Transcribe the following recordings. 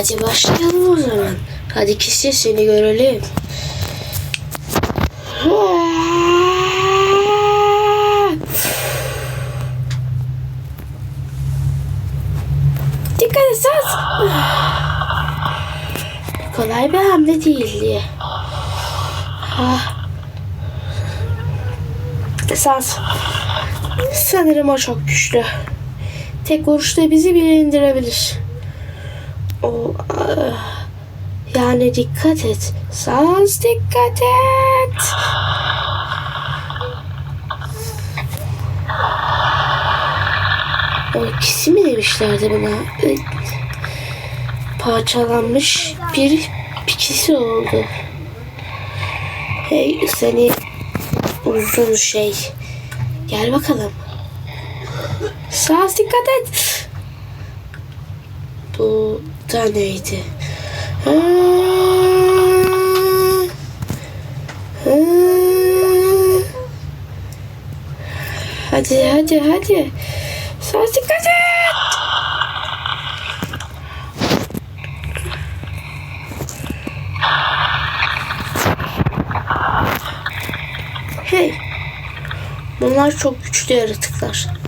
Hadi başlayalım o zaman. Hadi kişi seni görelim. Dikkat et Saz. Kolay bir hamle değildi. Ah. Saz. Sanırım o çok güçlü. Tek vuruşta bizi bile indirebilir. O ah, yani dikkat et. Saz dikkat et. O ikisi mi demişlerdi buna? Ee, Parçalanmış bir ikisi oldu. Hey seni uzun şey. Gel bakalım. Saz dikkat et. Bu da neydi? Ha, ha. Hadi hadi hadi. Saz dikkat et. Hey. Bunlar çok güçlü yaratıklar.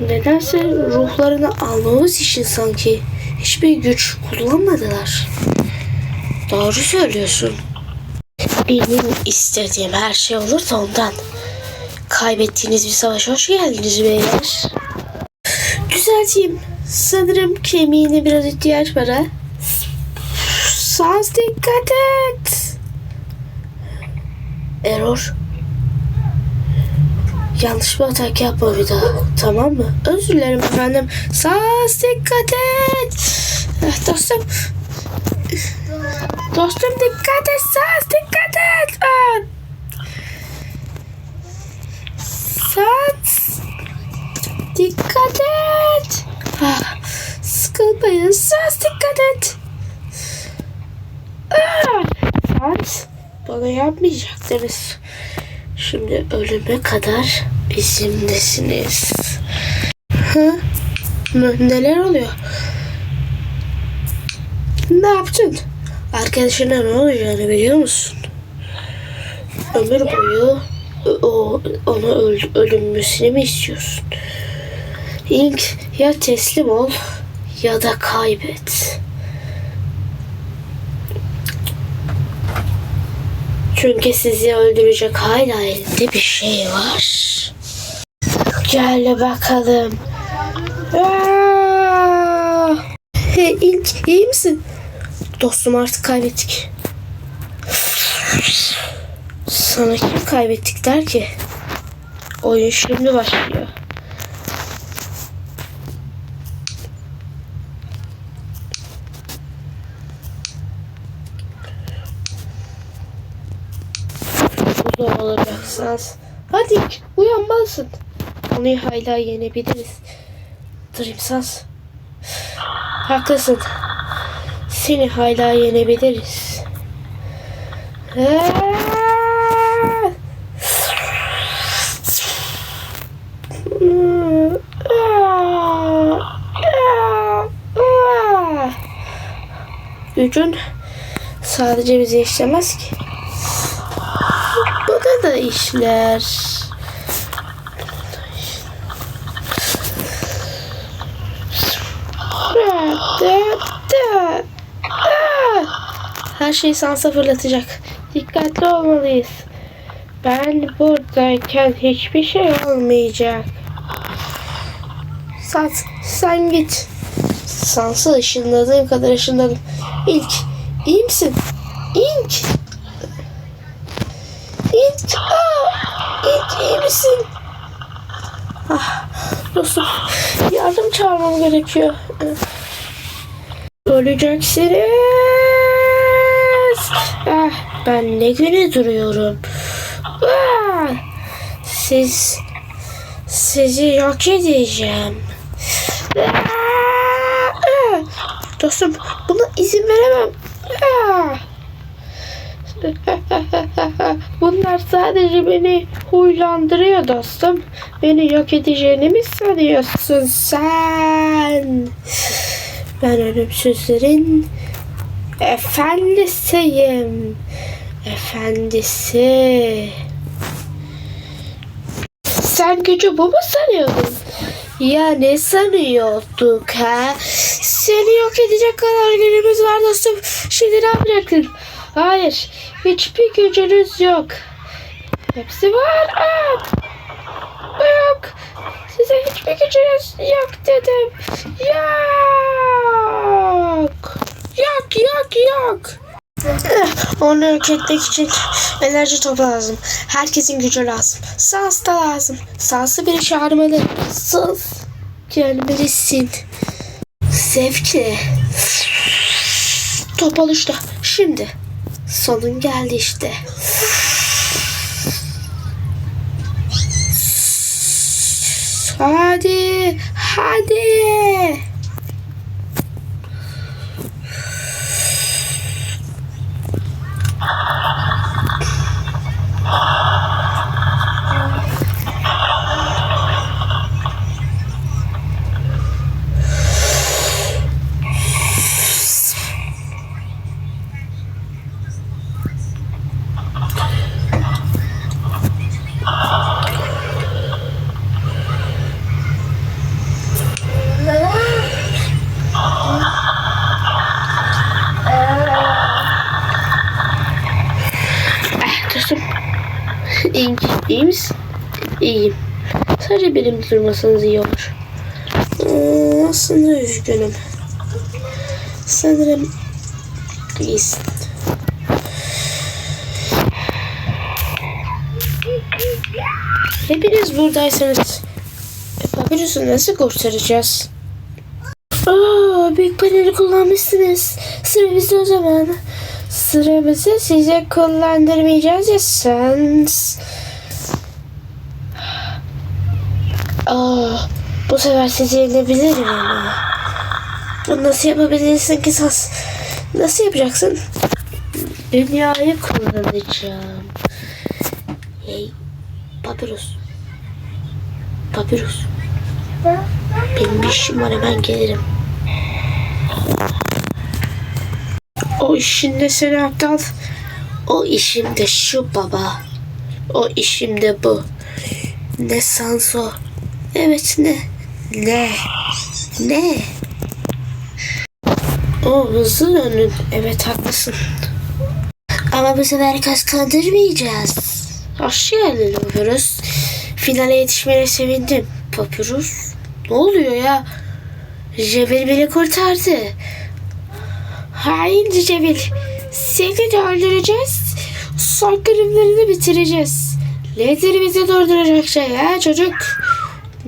Nedense ruhlarını almamız için sanki hiçbir güç kullanmadılar. Doğru söylüyorsun. Benim istediğim her şey olur da ondan. Kaybettiğiniz bir savaşa hoş geldiniz beyler. Düzelteyim. Sanırım kemiğine biraz ihtiyaç var ha. Sans dikkat et. Error. Yanlış bir atak yapma bir daha. Tamam mı? Özür dilerim efendim. Saz dikkat et. Eh, Dostum. Dostum dikkat et. Saz dikkat et. Ah. Saz. Dikkat et. Ah, sıkılmayın. Saz dikkat et. Ah, Saz. Bana yapmayacaktınız. Şimdi ölüme kadar bizimlesiniz. Hı? Ne- Neler oluyor? Ne yaptın? Arkadaşına ne olacağını biliyor musun? Ömür boyu o ona öl, ölünmesini mi istiyorsun? İlk ya teslim ol ya da kaybet. Çünkü sizi öldürecek hala elinde bir şey var. Gel bakalım. Aa! Hey, ilk iyi misin? Dostum artık kaybettik. Sana kim kaybettik der ki? Oyun şimdi başlıyor. Da olacaksınız. Hadi uyanmalısın. Onu hala yenebiliriz. Dreamsans. Haklısın. Seni hala yenebiliriz. Gücün sadece bize işlemez ki. Bu da işler. Her şey sansa fırlatacak. Dikkatli olmalıyız. Ben buradayken hiçbir şey olmayacak. Sat, sen git. Sansa ışınladığım kadar ışınladım. İlk, iyi misin? İlk. Aa, İlk iyi misin? Ah, dostum, yardım çağırmam gerekiyor. Öleceksiniz. Ah, ben ne güne duruyorum. Ah, siz, sizi yok edeceğim. Ah, ah. Dostum, buna izin veremem. Ah. Bunlar sadece beni huylandırıyor dostum. Beni yok edeceğini mi sanıyorsun sen? Ben ölümsüzlerin efendisiyim. Efendisi. Sen gücü bu mu sanıyordun? Ya ne sanıyorduk ha? Seni yok edecek kadar gücümüz var dostum. Şimdi ne yapacaksın? Hayır. Hiçbir gücünüz yok. Hepsi var. Aa, yok. Size hiçbir gücünüz yok dedim. Yok. Yok yok yok. Onu yok etmek için enerji topu lazım. Herkesin gücü lazım. Sas da lazım. Sası biri çağırmalı. Sas gelmelisin. Zevkli. Top oluştu. Şimdi. Sonun geldi işte. Hadi. Hadi. İyi, misin? İyiyim. Sadece benim durmasanız iyi olur. Ee, aslında üzgünüm. Sanırım iyisin. Hepiniz buradaysanız Papyrus'u nasıl kurtaracağız? Aa, büyük paneli kullanmışsınız. Sıra bizde o zaman. Sıramızı size kullandırmayacağız ya sen. Aa, bu sefer sizi yenebilirim ama. Nasıl yapabilirsin ki Sas? Nasıl yapacaksın? Dünyayı kullanacağım. Hey, Papyrus. Papyrus. Benim bir işim var hemen gelirim. O işin de seni aptal. O işim de şu baba. O işim de bu. Ne Sanso. Evet ne? Ne? Ne? O hızlı dönün. Evet haklısın. Ama bu sefer kıskandırmayacağız. Hoş geldin Papyrus. Finale yetişmene sevindim. Papyrus? Ne oluyor ya? Cevil beni kurtardı. Hain Cevil. Seni de öldüreceğiz. Soykırımlarını bitireceğiz. Nedir bizi durduracak şey ha çocuk?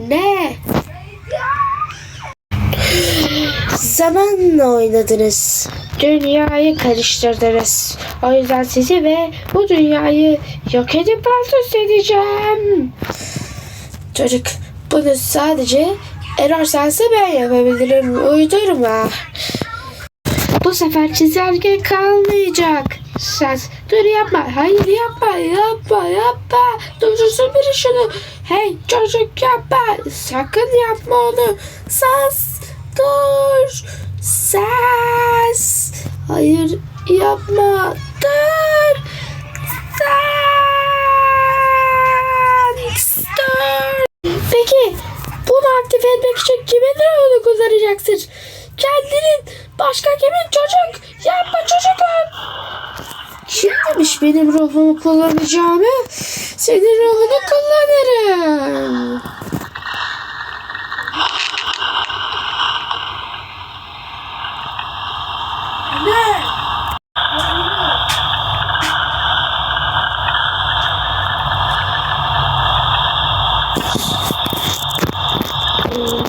Ne? Zamanla oynadınız. Dünyayı karıştırdınız. O yüzden sizi ve bu dünyayı yok edip alt üst edeceğim. Çocuk bunu sadece Error sense ben yapabilirim. Uydurma. Bu çizer çizelge kalmayacak. Sen dur yapma. Hayır yapma yapma yapma. Durdursun biri şunu. Hey çocuk yapma. Sakın yapma onu. Sas dur. Ses. Hayır yapma. Dur. Ses. Dur. Peki bunu aktif etmek için kimin ruhunu kullanacaksın? Kendinin başka kimin çocuk? Yapma çocuk Kim demiş benim ruhumu kullanacağımı? Senin ruhunu kullanırım.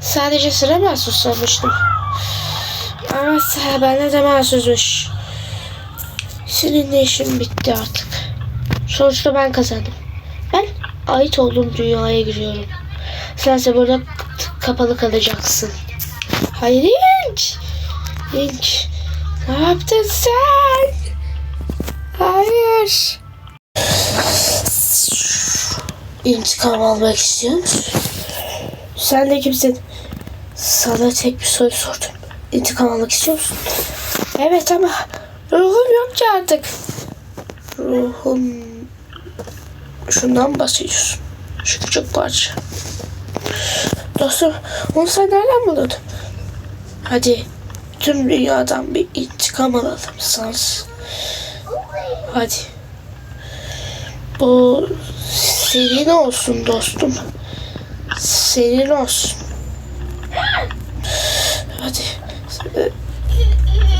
sadece sıra mahsus sanmıştım. Evet bende de mahsusmuş. Seninle işim bitti artık. Sonuçta ben kazandım. Ben ait olduğum dünyaya giriyorum. Sense burada kapalı kalacaksın. Hayır İnç. İnç. Ne yaptın sen? Hayır. İntikam almak istiyor musun? Sen de kimsin? Sana tek bir soru sordum. İntikam almak istiyor musun? Evet ama ruhum yok ki artık. Ruhum... Şundan bahsediyorsun? Şu küçük parça. Dostum onu sen nereden buldun? Hadi tüm dünyadan bir intikam alalım sans. Hadi. Bu senin olsun dostum. Senin olsun. Hadi.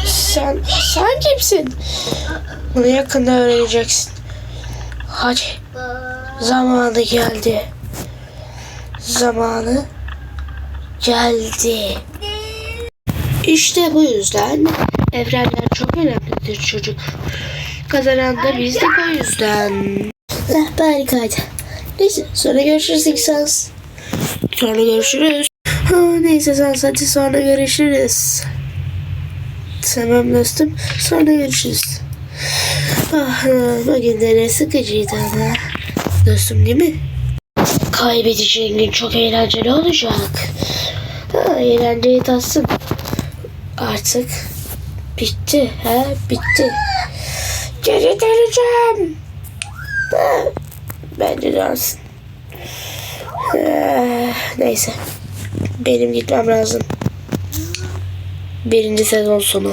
Sen, sen kimsin? Bunu yakında öğreneceksin. Hadi. Zamanı geldi. Zamanı geldi. İşte bu yüzden evrenler çok önemlidir çocuk. Kazanan da bizdik o yüzden. Harikaydı. Neyse sonra görüşürüz İksans. Sonra görüşürüz. Neyse Sans hadi sonra görüşürüz. Tamam dostum sonra görüşürüz. Ah, bugün de ne sıkıcıydı ama. Dostum değil mi? Kaybedeceğin gün çok eğlenceli olacak. Ha, eğlenceyi tatsın. Artık bitti. Ha, bitti. Geri döneceğim. Ha, bence dönsün. Neyse. Benim gitmem lazım. Birinci sezon sonu.